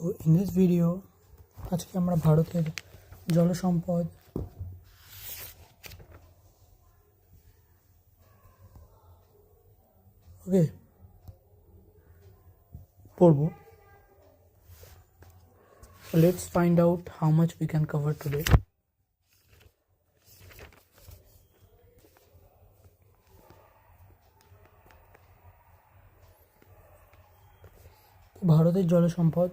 তো in this video আজকে আমরা ভারতের জলসম্পদ ওকে পড়ব। Let's find out how much we can cover today ভারতের জলসম্পদ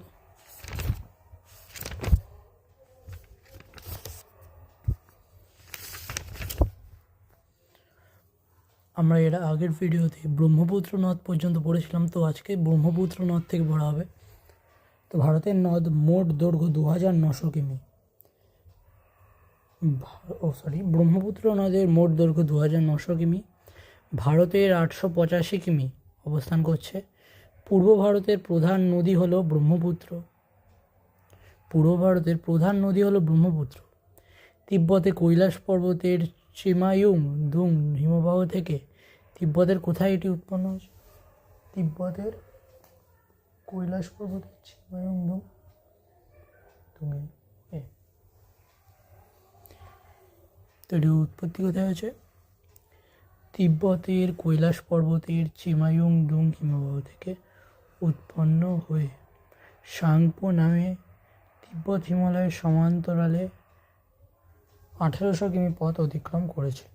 আমরা এর আগের ভিডিওতে ব্রহ্মপুত্র নদ পর্যন্ত পড়েছিলাম, তো আজকে ব্রহ্মপুত্র নদ থেকে পড়া হবে। তো ভারতের নদ মোট দৈর্ঘ্য দু হাজার নশো কিমি। ও সরি ব্রহ্মপুত্র নদের মোট দৈর্ঘ্য দু হাজার নশো কিমি। ভারতের আটশো পঁচাশি কিমি অবস্থান করছে। পূর্ব ভারতের প্রধান নদী হলো ব্রহ্মপুত্র। পূর্ব ভারতের প্রধান নদী হলো ব্রহ্মপুত্র। তিব্বতে কৈলাস পর্বতের চিমায়ুং দুং হিমবাহ থেকে তিব্বতের কোথায় এটি উৎপন্ন হয়েছে? তিব্বতের কৈলাস পর্বতের চিমায়ুং দুং দুং তো এটি উৎপত্তি কোথায় হয়েছে? তিব্বতের কৈলাস পর্বতের চিমায়ুং দুং হিমবাহ থেকে উৎপন্ন হয়ে সাংপো নামে তিব্বত হিমালয়ের সমান্তরালে আঠেরোশো কিমি পথ অতিক্রম করেছে।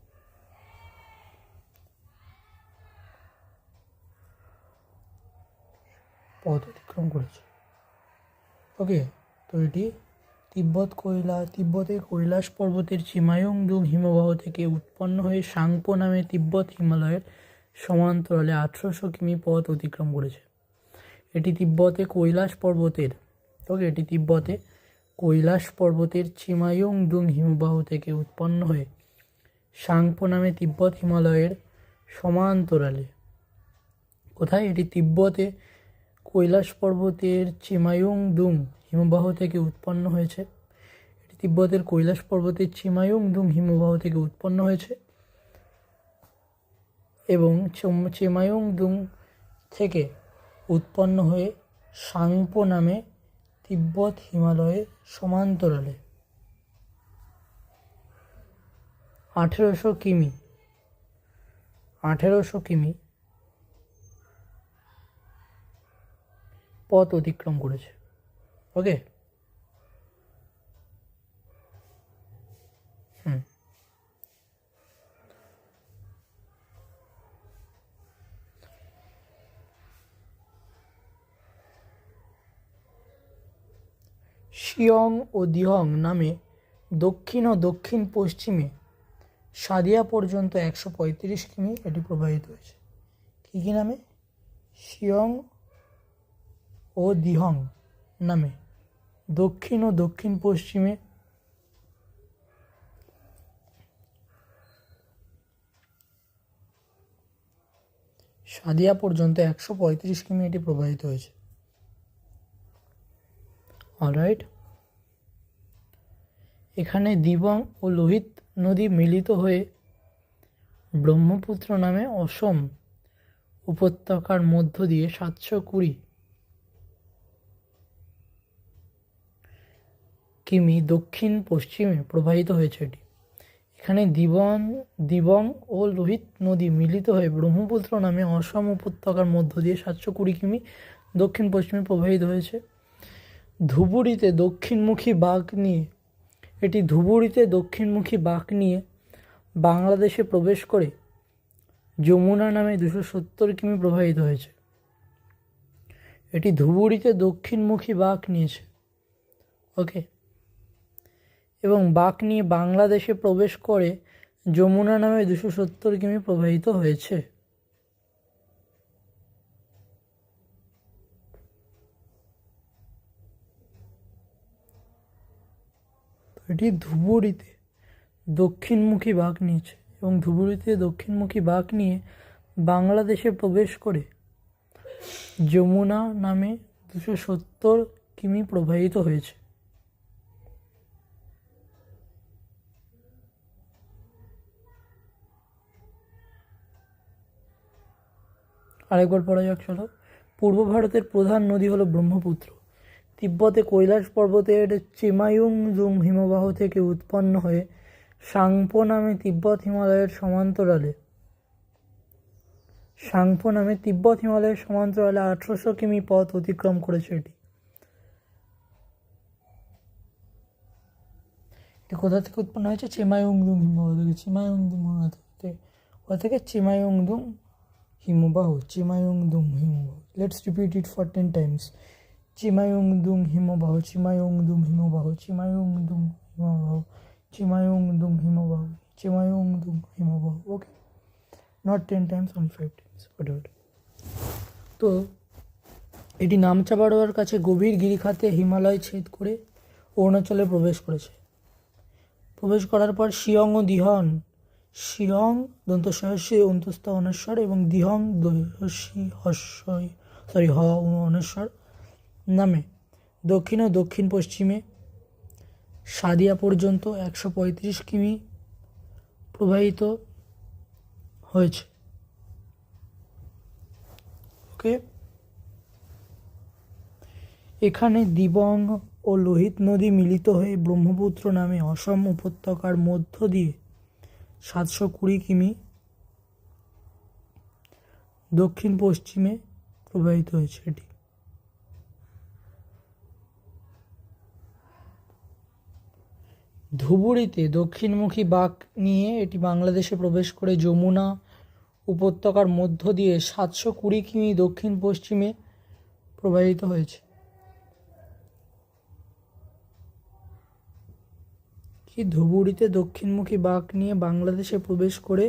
পথ অতিক্রম করেছে। ওকে তো এটি তিব্বত কৈলা, তিব্বতের কৈলাস পর্বতের চিমায়ংদুং হিমবাহ থেকে উৎপন্ন হয়ে সাংপো নামে তিব্বত হিমালয়ের সমান্তরালে আঠেরোশো কিমি পথ অতিক্রম করেছে। এটি তিব্বতে কৈলাস পর্বতের ওকে এটি তিব্বতে কৈলাস পর্বতের চিমায়ং চিমায়ংদুং হিমবাহ থেকে উৎপন্ন হয়ে সাংপো নামে তিব্বত হিমালয়ের সমান্তরালে। কোথায়? এটি তিব্বতে কৈলাস পর্বতের চিমায়ুং চিমায়ুংদুং হিমবাহ থেকে উৎপন্ন হয়েছে। এটি তিব্বতের কৈলাস পর্বতের চিমায়ুং চিমায়ুংদুং হিমবাহ থেকে উৎপন্ন হয়েছে এবং চম- চিমায়ুংদুং থেকে উৎপন্ন হয়ে সাংপো নামে তিব্বত হিমালয়ের সমান্তরালে। আঠেরোশো কিমি আঠেরোশো কিমি পথ অতিক্রম করেছে। ওকে শিয়ং ও দিহং নামে দক্ষিণ ও দক্ষিণ পশ্চিমে সাদিয়া পর্যন্ত একশো পঁয়ত্রিশ কিমি এটি প্রবাহিত হয়েছে। কী কী নামে? শিয়ং ও দিহং নামে, দক্ষিণ ও দক্ষিণ পশ্চিমে। সাদিয়া পর্যন্ত একশো পঁয়ত্রিশ কিমি এটি প্রবাহিত হয়েছে। অলরাইট এখানে দিবং ও লোহিত নদী মিলিত হয়ে ব্রহ্মপুত্র নামে অসম উপত্যকার মধ্য দিয়ে সাতশো কুড়ি কিমি দক্ষিণ পশ্চিমে প্রবাহিত হয়েছে এটি এখানে দিবং দিবং ও লোহিত নদী মিলিত হয়ে ব্রহ্মপুত্র নামে অসম উপত্যকার মধ্য দিয়ে সাতশো কুড়ি কিমি দক্ষিণ পশ্চিমে প্রবাহিত হয়েছে। ধুবুরিতে দক্ষিণমুখী বাঘ নিয়ে, এটি ধুবুরিতে দক্ষিণমুখী বাঘ নিয়ে বাংলাদেশে প্রবেশ করে যমুনা নামে দুশো সত্তর কিমি প্রবাহিত হয়েছে। এটি ধুবুরিতে দক্ষিণমুখী বাঘ নিয়েছে। ওকে এবং বাঁক নিয়ে বাংলাদেশে প্রবেশ করে যমুনা নামে দুশো সত্তর কিমি প্রবাহিত হয়েছে। এটি ধুবুরিতে দক্ষিণমুখী বাঘ নিয়েছে এবং ধুবুরিতে দক্ষিণমুখী বাঁক নিয়ে বাংলাদেশে প্রবেশ করে যমুনা নামে দুশো সত্তর কিমি প্রবাহিত হয়েছে। আরেকবার পড়া যাক চলো পূর্ব ভারতের প্রধান নদী হলো ব্রহ্মপুত্র। তিব্বতে কৈলাস পর্বতের চিমায়ুংজুং হিমবাহ থেকে উৎপন্ন হয়ে সাংপো নামে তিব্বত হিমালয়ের সমান্তরালে, সাংপো নামে তিব্বত হিমালয়ের সমান্তরালে আঠারোশো কিমি পথ অতিক্রম করেছে এটি। এটি কোথা থেকে উৎপন্ন হয়েছে? চিমায়ুংদুং হিমবাহ থেকে। চিমায়ুংদুং থেকে। কোথা থেকে? চিমায়ুংদুং হিমবাহ চিমায়ুংদুং হিমবাহ let's repeat it for ten times Chemayungdung হিমবাহ চিমায়ুংদুং হিমবাহ চিমায়ুংদুং হিমবাহ চিমায়ুংদুং হিমবাহ চিমায়ুংদুং হিমবাহ okay not ten times on five times what তো এটি নামচা বারোয়ার কাছে গভীর গিরিখাতে হিমালয় ছেদ করে অরুণাচলে প্রবেশ করেছে। প্রবেশ করার পর শিয়ং ও দিহন শিয়ং দন্ত সহস্যি অন্তস্থ অনস্বর এবং দিহং দহস্যি হস্যই সরি হ অনস্বর নামে। দক্ষিণ ও দক্ষিণ পশ্চিমে সাদিয়া পর্যন্ত একশো পঁয়ত্রিশ কিমি প্রবাহিত হয়েছে। ওকে। এখানে দিবং ও লোহিত নদী মিলিত হয়ে ব্রহ্মপুত্র নামে অসম উপত্যকার মধ্য দিয়ে সাতশো কুড়ি কিমি দক্ষিণ পশ্চিমে প্রবাহিত হয়েছে এটি। ধুবুরিতে দক্ষিণমুখী বাঁক নিয়ে এটি বাংলাদেশে প্রবেশ করে যমুনা উপত্যকার মধ্য দিয়ে সাতশো কুড়ি কিমি দক্ষিণ পশ্চিমে প্রবাহিত হয়েছে। কি ধুবুরিতে দক্ষিণমুখী বাঘ নিয়ে বাংলাদেশে প্রবেশ করে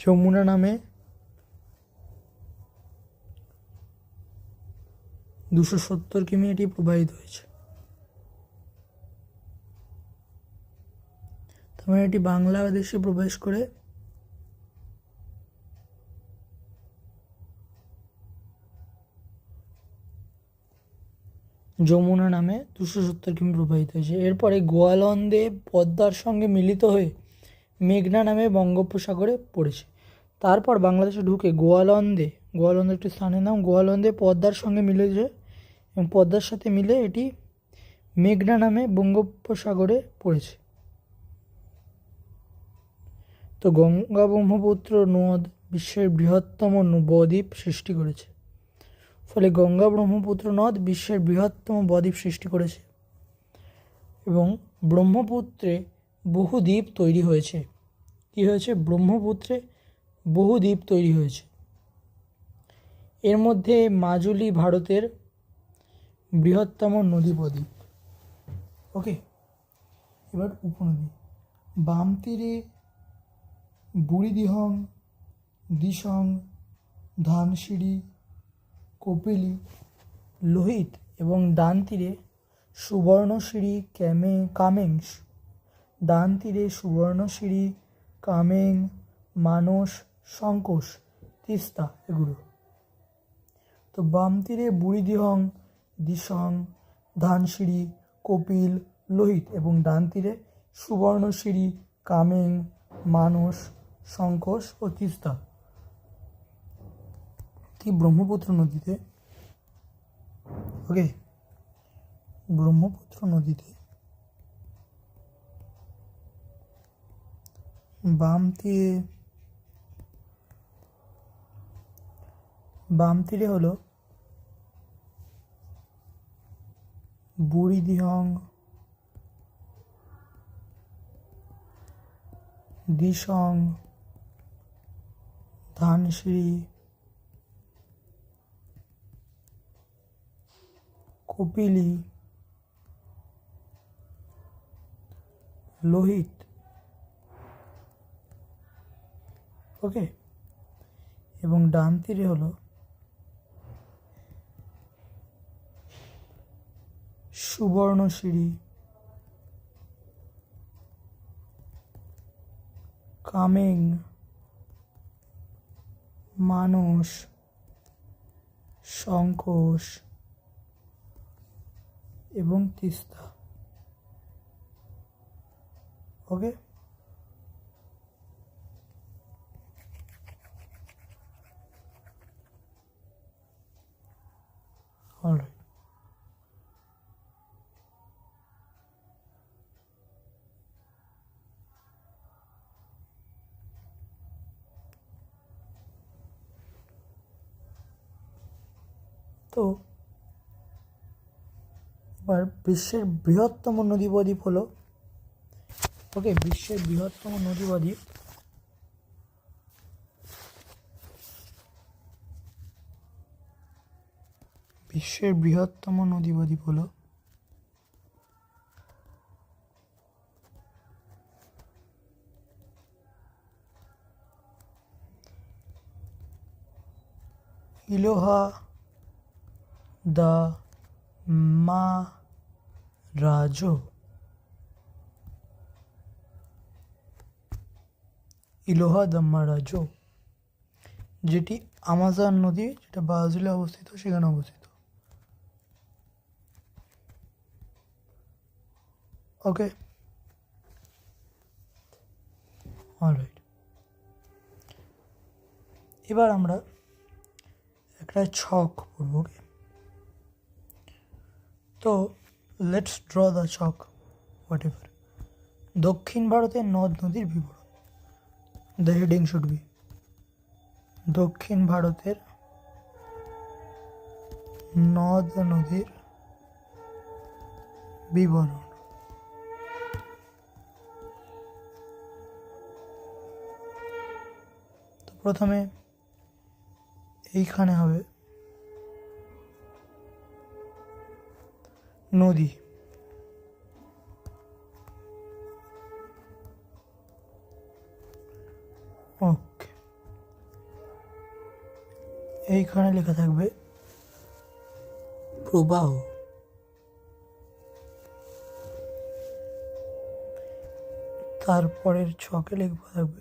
যমুনা নামে দুশো সত্তর কিমি এটি প্রবাহিত হয়েছে। তার মানে এটি বাংলাদেশে প্রবেশ করে যমুনা নামে দুশো সত্তর কিমি প্রবাহিত হয়েছে। এরপরে গোয়ালন্দে পদ্মার সঙ্গে মিলিত হয়ে মেঘনা নামে বঙ্গোপসাগরে পড়েছে। তারপর বাংলাদেশে ঢুকে গোয়ালন্দে, গোয়ালন্দ একটি স্থানের নাম, গোয়ালন্দে পদ্মার সঙ্গে মিলেছে এবং পদ্মার সাথে মিলে এটি মেঘনা নামে বঙ্গোপসাগরে পড়েছে। তো গঙ্গা ব্রহ্মপুত্র নদ বিশ্বের বৃহত্তম বদ্বীপ সৃষ্টি করেছে। ফলে গঙ্গা ব্রহ্মপুত্র নদ বিশ্বের বৃহত্তম বদ্বীপ সৃষ্টি করেছে এবং ব্রহ্মপুত্রে বহু দ্বীপ তৈরি হয়েছে। কী হয়েছে? ব্রহ্মপুত্রে বহু দ্বীপ তৈরি হয়েছে। এর মধ্যে মাজুলি ভারতের বৃহত্তম নদী বদ্বীপ। ওকে, এবার উপনদী। বাম তীরে বুড়িদিহং দিসং ধানসিঁড়ি কপিলি, লোহিত এবং ডান তীরে সুবর্ণসিঁড়ি ক্যামে, কামেংস। ডান তীরে সুবর্ণসিঁড়ি কামেং, মানস সংকোষ তিস্তা এগুলো। তো বাম তীরে বুড়িদিহং দিসং ধানসিঁড়ি কপিল, লোহিত এবং ডান তীরে সুবর্ণসিঁড়ি কামেং, মানস সংকোষ ও তিস্তা। কি ব্রহ্মপুত্র নদীতে ওকে ব্রহ্মপুত্র নদীতে বাম তীরে বাম তীরে হলো বুড়িদিহং দিসং ধানসিঁড়ি কপিলি লোহিত। ওকে এবং ডান তীরে হলো সুবর্ণসিঁড়ি কামেং মানুষ সংকোষ এবং তিস্তা। ওকে অলরাইট তো এবার বিশ্বের বৃহত্তম নদী বদ্বীপ হলো ওকে বিশ্বের বৃহত্তম নদী বদ্বীপ বিশ্বের বৃহত্তম নদী বদ্বীপ হলো, ইলোহা দ্য মা রাজো। ইলোহা দ্য মারাজো যেটি আমাজন নদী, যেটা ব্রাজিলে অবস্থিত, সেখানে অবস্থিত। ওকে। অলরাইট এবার আমরা একটা ছক পড়ব, ওকে? তো let's draw the Chak whatever দক্ষিণ ভারতের নদ নদীর বিবরণ। দ্য হেডিং শুড বি দক্ষিণ ভারতের নদ নদীর বিবরণ। তো প্রথমে এইখানে হবে নদী। ওকে। এইখানে লেখা থাকবে, প্রবাহ। তারপরের ছকে লেখা থাকবে,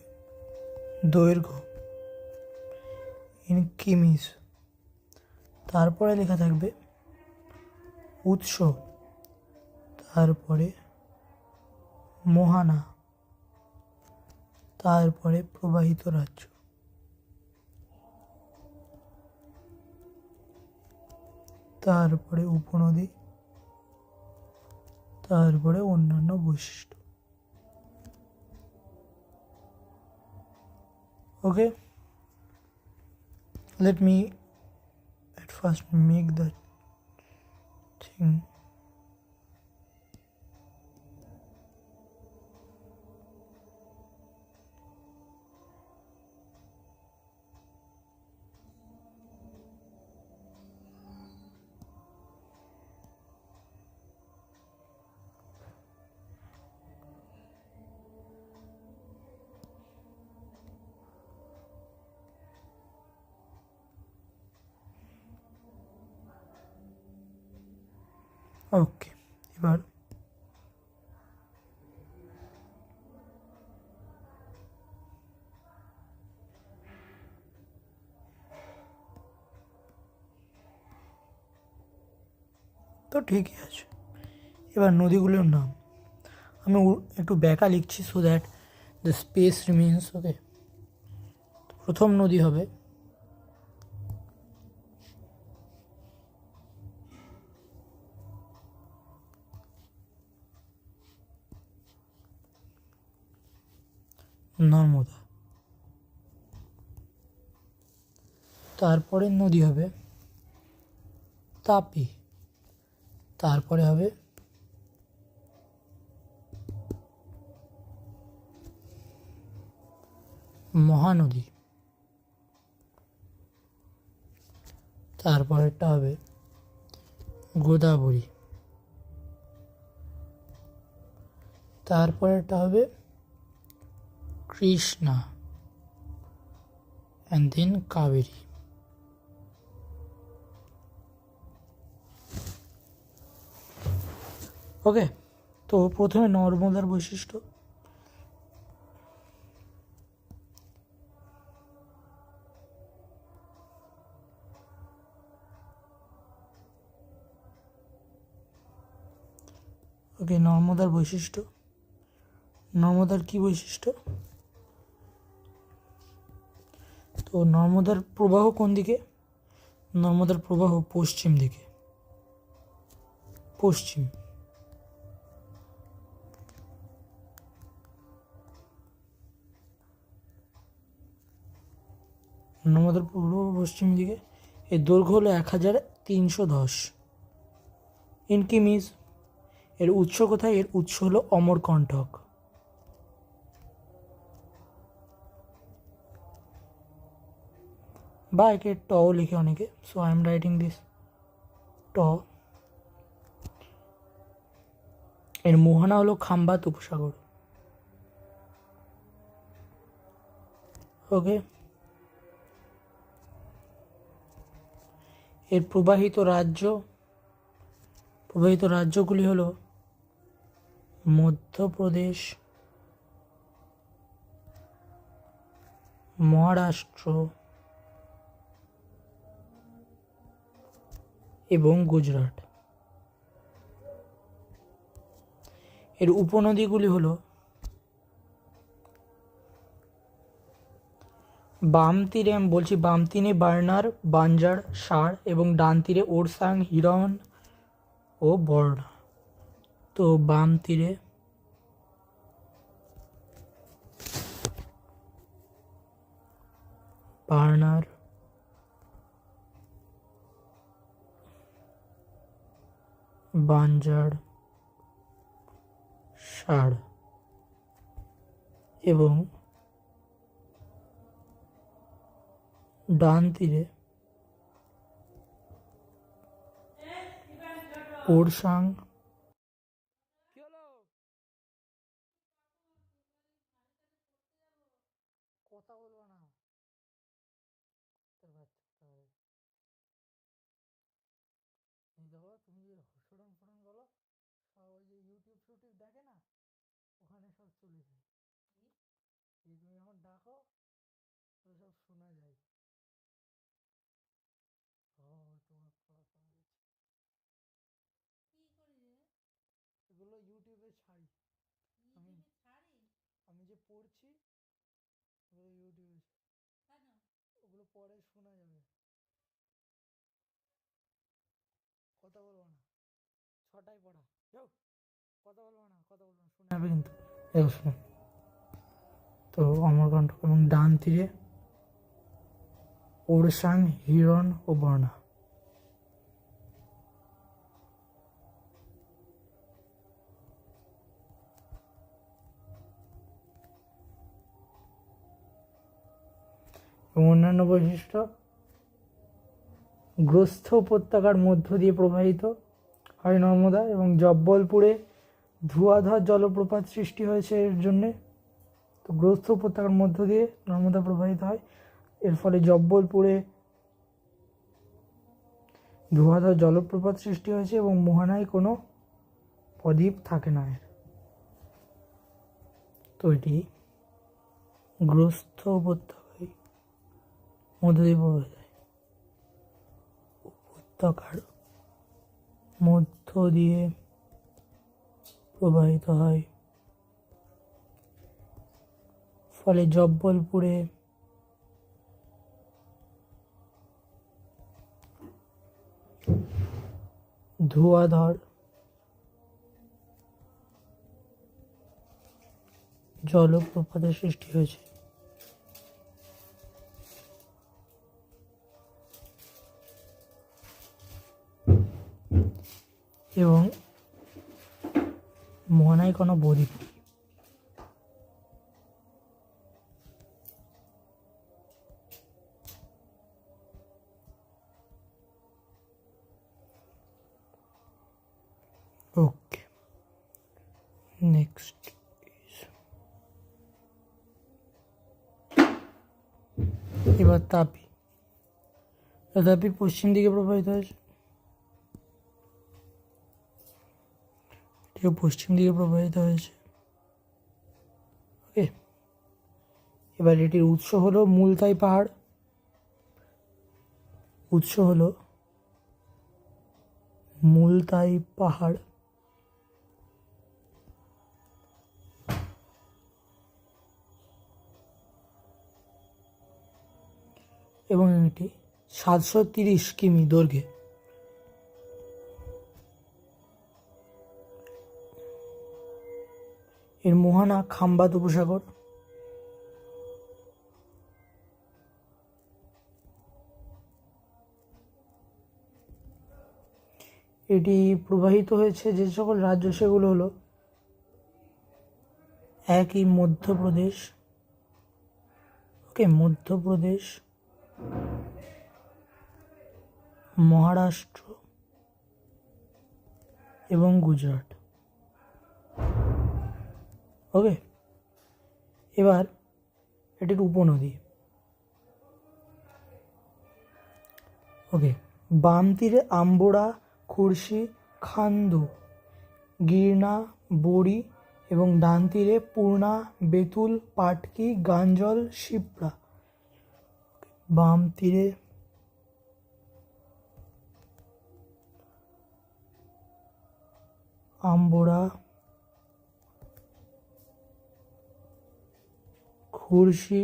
দৈর্ঘ্য। ইন কিমিস তারপরে লেখা থাকবে উৎস তারপরে মোহানা, তারপরে প্রবাহিত রাজ্য। তারপরে উপনদী, তারপরে অন্যান্য বৈশিষ্ট্য। ওকে let me at first make watching. ঠিকই আছে। এবার নদীগুলোর নাম। আমি একটু ব্যাকা লিখছি so that the space remains okay প্রথম নদী হবে। নর্মদা। তারপরে নদী হবে তাপি। তারপরে হবে মহানদী। তারপরেরটা হবে গোদাবরী। তারপরেরটা হবে Krishna. And then Kaveri. Okay, তো প্রথমে নর্মদার বৈশিষ্ট্য। ওকে, নর্মদার বৈশিষ্ট্য। নর্মদার কি বৈশিষ্ট্য? তো নর্মদার প্রবাহ কোন দিকে? নর্মদার প্রবাহ পশ্চিম দিকে। পশ্চিম। নর্মদার পূর্ব পশ্চিম দিকে এর দৈর্ঘ্য হলো এক হাজার তিনশো দশ ইন কিমিজ এর উৎস কোথায়? এর উৎস হলো অমরকণ্টক বা একে টও লিখে অনেকে। So I am writing this ট। এর মোহনা হলো খাম্বাত উপসাগর ওকে এর প্রবাহিত রাজ্য প্রবাহিত রাজ্যগুলি হলো মধ্যপ্রদেশ মহারাষ্ট্র এবং গুজরাট। এর উপনদীগুলি হলো বাম তীরে আমি বলছি, বাম তীরে বার্নার, বাঞ্জার সার এবং ডান তীরে ওরসাং হিরন ও বর্ণা। তো বাম তীরে বার্নার, বাঞ্জার সার এবং ডান তীরে। ওরসাং কথা বলব না দেখো তুমি যে হসুরন ফোরন বলো সব ওই যে ইউটিউব ফিউটিউব দেখে না ওখানে সব চলে যায় এই তুমি যখন ডাকো তো সব শোনা যায় ও তোমার কথা বলছি এগুলো ইউটিউবে ছাড়ি আমি আমি যে পড়ছি ওগুলো ইউটিউবে ওগুলো পরে শোনা যাবে। কথা বলব না। ছটায় পড়া। যাও। কথা বলব না কথা বলব না শুনে যাবে কিন্তু। এও শুনুন তো অমরকণ্ঠক এবং ডান তীরে ওরসাং হিরণ ও বর্ণা। এবং অন্যান্য বৈশিষ্ট্য, গ্রস্থ উপত্যকার মধ্য দিয়ে প্রবাহিত হয় নর্মদা এবং জব্বলপুরে ধুয়াধার জলপ্রপাত সৃষ্টি হয়েছে এর জন্যে। তো গ্রস্থ উপত্যকার মধ্য দিয়ে নর্মদা প্রবাহিত হয়। এর ফলে জব্বলপুরে ধুয়াধার জলপ্রপাত সৃষ্টি হয়েছে এবং মোহানায় কোনো প্রদীপ থাকে না এর। তো এটি গ্রস্থ উপত্যকায় মধ্য দিয়ে প্রবাহিত হয় উপত্যকার মধ্য দিয়ে প্রবাহিত হয়। ফলে জব্বলপুরে ধোঁয়াধর জলপ্রপাতের সৃষ্টি হয়েছে। এবং মোহনায় কোনো বদ্বীপ নেই। ওকে নেক্সট এবার তাপি। তাপি পশ্চিম দিকে প্রবাহিত হয়েছে। এটিও পশ্চিম দিকে প্রবাহিত হয়েছে। ওকে এবার এটির উৎস হলো মুলতাই পাহাড়। উৎস হলো মুলতাই পাহাড়। এবং এটি সাতশো তিরিশ কিমি দৈর্ঘ্যে। এর মোহানা খাম্বাত উপসাগর এটি প্রবাহিত হয়েছে যে সকল রাজ্য সেগুলো হলো একই মধ্যপ্রদেশ। ওকে, মধ্যপ্রদেশ, মহারাষ্ট্র এবং গুজরাট। ওকে এবার এটির উপনদী ওকে, বাম তীরে আম্বোড়া, খুরশি, খান্দু, গিরনা, বড়ি এবং ডান তীরে পূর্ণা, বেতুল, পাটকি, গাঞ্জল, শিপ্রা। বাম তীরে আম্বোড়া খুরশি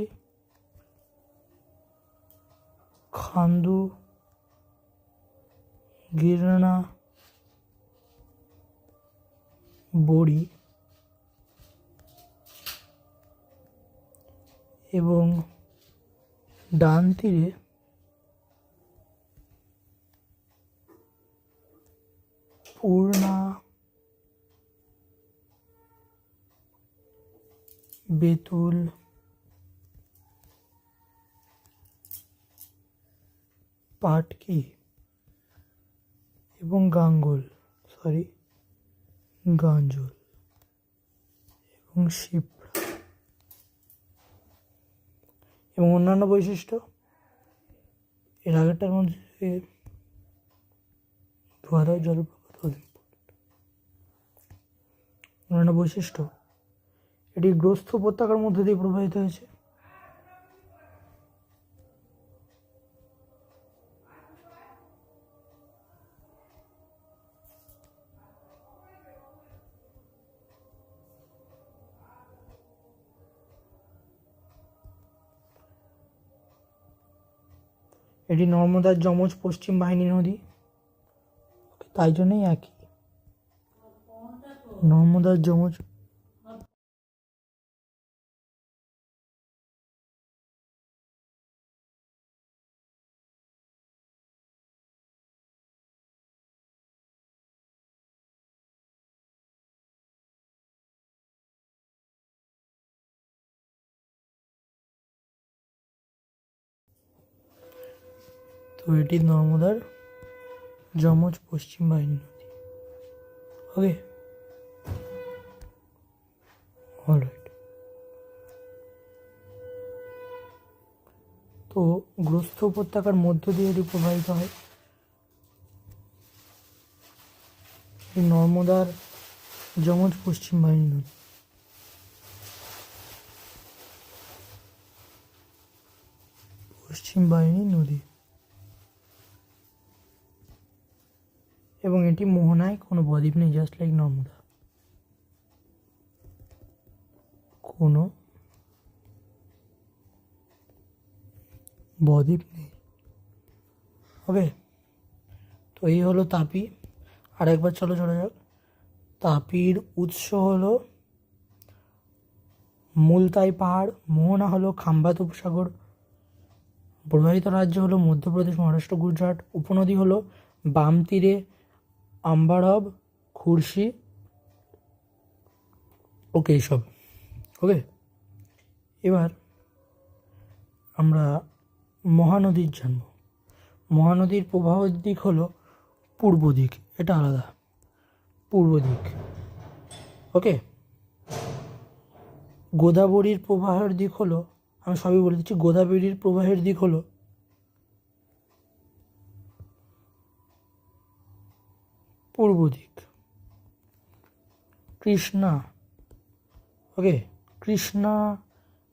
খান্দু গিরনা বড়ি এবং ডান তীরে পূর্ণা বেতুল পাটকি এবং গাঙ্গুল সরি গাঞ্জুল এবং শিপ্রা এবং অন্যান্য বৈশিষ্ট্য। এর আগেরটার মধ্যে ধোয়ারা জলপ্রপাত অন্যান্য বৈশিষ্ট্য, এটি গ্রস্ত উপত্যকার মধ্যে দিয়ে প্রবাহিত হয়েছে। এটি নর্মদার যমজ পশ্চিম বাহিনী নদী। তাই জন্যই একই। নর্মদার যমজ এটি নর্মদার যমজ পশ্চিম বাহিনী নদী ওকে তো গ্রস্ত উপত্যকার মধ্য দিয়ে এটি প্রবাহিত হয় নর্মদার যমজ পশ্চিম বাহিনী নদী পশ্চিম বাহিনী নদী। এবং এটি মোহনায় কোনো বদ্বীপ নেই জাস্ট লাইক নর্মদা। কোনো বদ্বীপ নেই। ওকে তো এই হলো তাপি। আর একবার চলো, চলে যাক। তাপির উৎস হলো মুলতাই পাহাড়। মোহনা হলো খাম্বাত উপসাগর। প্রবাহিত রাজ্য হলো মধ্যপ্রদেশ, মহারাষ্ট্র, গুজরাট। উপনদী হলো বাম তীরে আম্বারব, খুরশি, ওকে, এইসব, ওকে? এবার আমরা মহানদীর জানব। মহানদীর প্রবাহের দিক হলো পূর্ব দিক, এটা আলাদা। পূর্ব দিক, ওকে? গোদাবরীর প্রবাহের দিক হলো, আমি সবই বলে দিচ্ছি, গোদাবরীর প্রবাহের দিক হলো পূর্ব দিক। কৃষ্ণা। ওকে কৃষ্ণা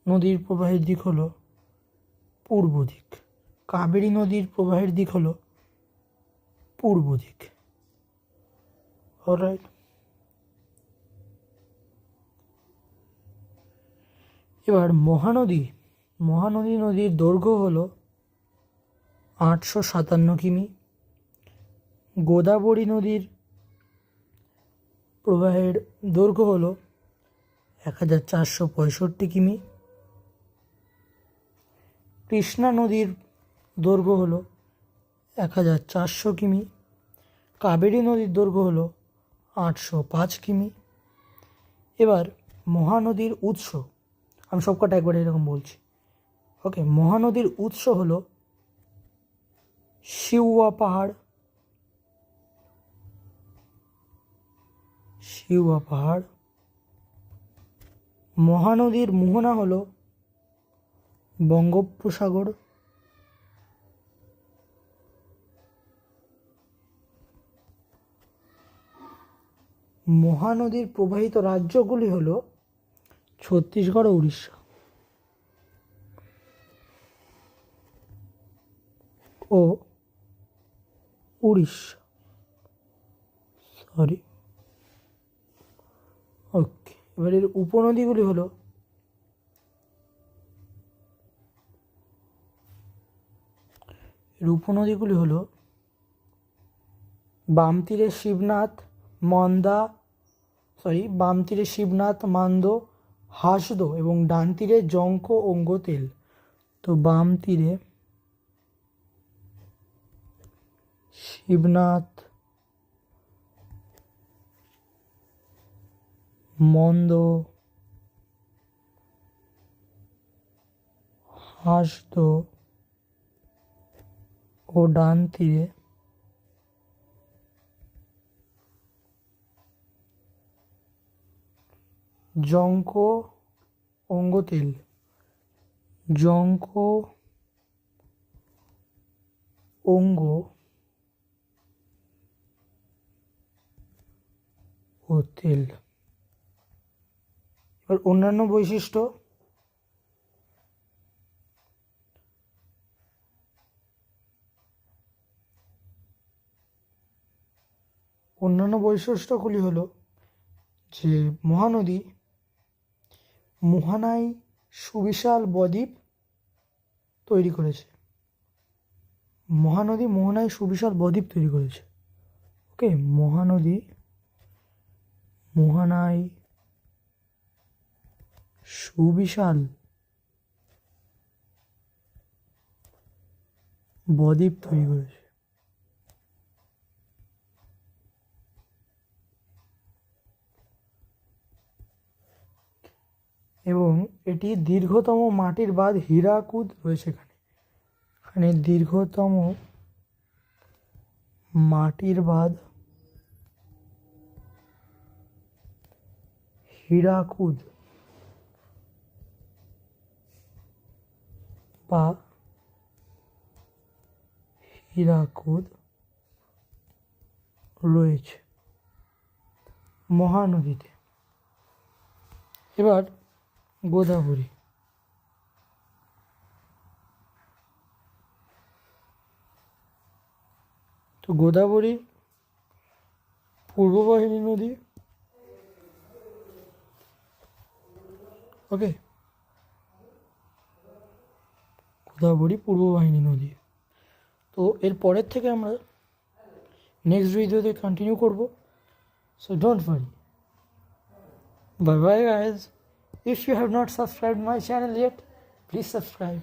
নদীর প্রবাহের দিক হলো পূর্ব দিক। কাবেরী নদীর প্রবাহের দিক হলো পূর্ব দিক। এবার মহানদী। মহানদী নদীর দৈর্ঘ্য হলো আটশো সাতান্ন কিমি। গোদাবরী নদীর প্রবাহের দৈর্ঘ্য হল এক হাজার চারশো পঁয়ষট্টি কিমি। কৃষ্ণা নদীর দৈর্ঘ্য হল এক হাজার চারশো কিমি। কাবেরী নদীর দৈর্ঘ্য হল আটশো পাঁচ কিমি। এবার মহানদীর উৎস। আমি সবকটা একবারে এরকম বলছি। ওকে মহানদীর উৎস হল শিউয়া পাহাড়। শিউয়া পাহাড় মহানদীর মোহনা হলো বঙ্গোপসাগর। মহানদীর প্রবাহিত রাজ্যগুলি হলো ছত্তিশগড়, উড়িষ্যা। ও উড়িষ্যা। সরি এবার এর উপনদীগুলি হলো এর উপনদীগুলি হলো বাম তীরে শিবনাথ, মন্দা সরি বাম তীরে শিবনাথ, মান্দ, হাসদো এবং ডান তীরে জঙ্ক অঙ্গতেল তো বাম তীরে শিবনাথ মন্দ হাসদো ও ডান তীরে জঙ্ক অঙ্গতেল। জঙ্ক অঙ্গ ও তেল। এবার অন্যান্য বৈশিষ্ট্য? অন্যান্য বৈশিষ্ট্যগুলি হলো যে মহানদী মোহানায় সুবিশাল বদ্বীপ তৈরি করেছে। মহানদী মোহনায় সুবিশাল বদ্বীপ তৈরি করেছে। ওকে মহানদী মোহানায় সুবিশাল। বদ্বীপ তৈরি করেছে। এবং এটি দীর্ঘতম মাটির বাঁধ হীরাকুদ রয়েছে এখানে। এখানে দীর্ঘতম মাটির বাঁধ হীরাকুদ। বা হীরাকুদ রয়েছে মহানদীতে। এবার গোদাবরী। তো গোদাবরী পূর্ববাহিনী নদী। ওকে গোদাবরী পূর্ববাহিনী নদী তো এর পরের থেকে আমরা নেক্সট ভিডিওতে কন্টিনিউ করব so don't worry Bye bye guys. If you have not subscribed my channel yet, please subscribe.